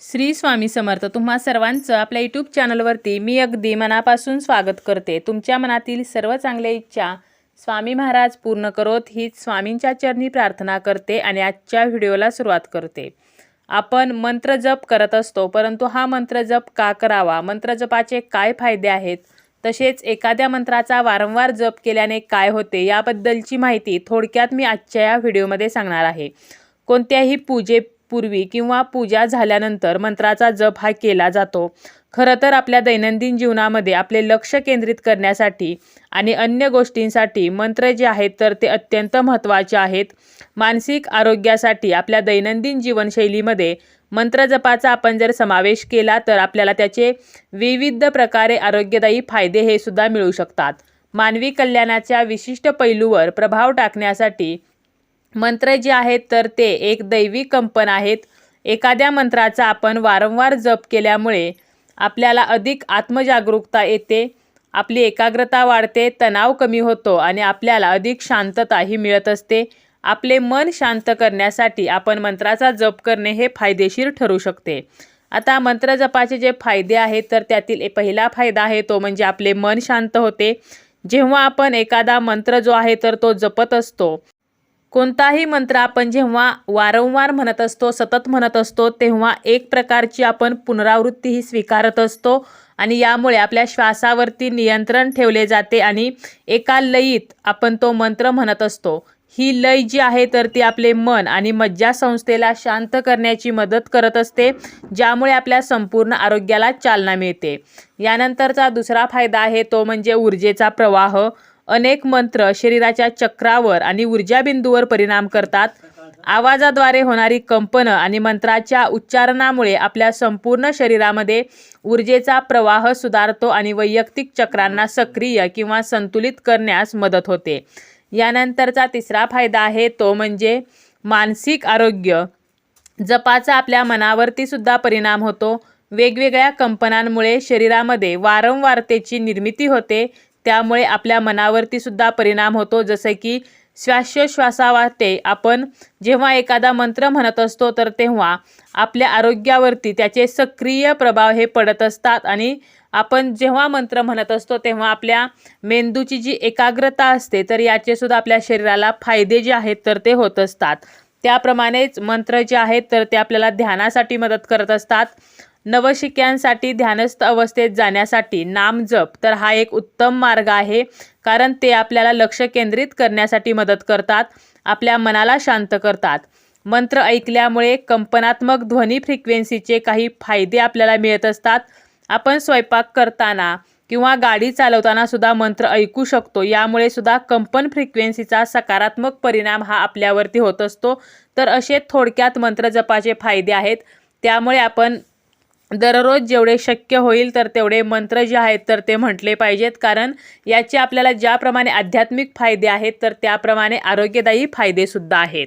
श्री स्वामी समर्थ तुम्हा सर्वांचं आपल्या यूट्यूब चॅनलवरती मी अगदी मनापासून स्वागत करते. तुमच्या मनातील सर्व चांगल्या इच्छा स्वामी महाराज पूर्ण करोत हीच स्वामींच्या चरणी प्रार्थना करते आणि आजच्या व्हिडिओला सुरुवात करते. आपण मंत्र जप करत असतो परंतु हा मंत्र जप का करावा? मंत्र जपाचे काय फायदे आहेत? तसेच एखाद्या मंत्राचा वारंवार जप केल्याने काय होते? याबद्दलची माहिती थोडक्यात मी आजच्या या व्हिडिओमध्ये सांगणार आहे. कोणत्याही पूजे पूर्वी किंवा पूजा झाल्यानंतर मंत्राचा जप हा केला जातो. खरं तर आपल्या दैनंदिन जीवनामध्ये आपले लक्ष केंद्रित करण्यासाठी आणि अन्य गोष्टींसाठी मंत्र जे आहेत तर ते अत्यंत महत्त्वाचे आहेत. मानसिक आरोग्यासाठी आपल्या दैनंदिन जीवनशैलीमध्ये मंत्रजपाचा आपण जर समावेश केला तर आपल्याला त्याचे विविध प्रकारे आरोग्यदायी फायदे हे सुद्धा मिळू शकतात. मानवी कल्याणाच्या विशिष्ट पैलूवर प्रभाव टाकण्यासाठी मंत्र जे आहेत तर ते एक दैवी कंपन आहेत. एखाद्या मंत्राचा आपण वारंवार जप केल्यामुळे आपल्याला अधिक आत्मजागरूकता येते आपली एकाग्रता वाढते तणाव कमी होतो आणि आपल्याला अधिक शांतताही मिळत असते. आपले मन शांत करण्यासाठी आपण मंत्राचा जप करणे हे फायदेशीर ठरू शकते. आता मंत्र जपाचे जे फायदे आहेत तर त्यातील पहिला फायदा आहे तो म्हणजे आपले मन शांत होते. जेव्हा आपण एखादा मंत्र जो आहे तर तो जपत असतो. कोणताही मंत्र आपण जेव्हा वारंवार म्हणत असतो सतत म्हणत असतो तेव्हा एक प्रकारची आपण पुनरावृत्ती ही स्वीकारत असतो आणि यामुळे आपल्या श्वासावरती नियंत्रण ठेवले जाते आणि एका लयीत आपण तो मंत्र म्हणत असतो. ही लय जी आहे तर ती आपले मन आणि मज्जासंस्थेला शांत करण्याची मदत करत असते ज्यामुळे आपल्या संपूर्ण आरोग्याला चालना मिळते. यानंतरचा दुसरा फायदा आहे तो म्हणजे ऊर्जेचा प्रवाह. अनेक मंत्र शरीराच्या चक्रावर आणि ऊर्जाबिंदूवर परिणाम करतात. आवाजाद्वारे होणारी कंपनं आणि मंत्राच्या उच्चारणामुळे आपल्या संपूर्ण शरीरामध्ये ऊर्जेचा प्रवाह सुधारतो आणि वैयक्तिक चक्रांना सक्रिय किंवा संतुलित करण्यास मदत होते. यानंतरचा तिसरा फायदा आहे तो म्हणजे मानसिक आरोग्य. जपाचा आपल्या मनावरती सुद्धा परिणाम होतो. वेगवेगळ्या कंपनांमुळे शरीरामध्ये वारंवारतेची निर्मिती होते. त्यामुळे आपल्या मनावरती सुद्धा परिणाम होतो. जसे की श्वासोश्वासावाटे आपण जेव्हा एखादा मंत्र म्हणत असतो तर तेव्हा आपल्या आरोग्यावरती त्याचे सक्रिय प्रभाव हे पडत असतात. आणि आपण जेव्हा मंत्र म्हणत असतो तेव्हा आपल्या मेंदूची जी एकाग्रता असते तर याचे सुद्धा आपल्या शरीराला फायदे जे आहेत तर ते होत असतात. त्याप्रमाणेच मंत्र जे आहेत तर ते आपल्याला ध्यानासाठी मदत करत असतात. नवशिक्यांसाठी ध्यानस्थ अवस्थेत जाण्यासाठी नामजप तर हा एक उत्तम मार्ग आहे कारण ते आपल्याला लक्ष केंद्रित करण्यासाठी मदत करतात आपल्या मनाला शांत करतात. मंत्र ऐकल्यामुळे कंपनात्मक ध्वनी फ्रिक्वेन्सीचे काही फायदे आपल्याला मिळत असतात. आपण स्वयंपाक करताना किंवा गाडी चालवताना सुद्धा मंत्र ऐकू शकतो. यामुळे सुद्धा कंपन फ्रिक्वेन्सीचा सकारात्मक परिणाम हा आपल्यावरती होत असतो. तर असे थोडक्यात मंत्र जपाचे फायदे आहेत. त्यामुळे आपण दररोज जेवढे शक्य होईल तर तेवढे मंत्र जे आहेत तर ते म्हटले पाहिजेत. कारण याचे आपल्याला ज्याप्रमाणे आध्यात्मिक फायदे आहेत तर त्याप्रमाणे आरोग्यदायी फायदेसुद्धा आहेत.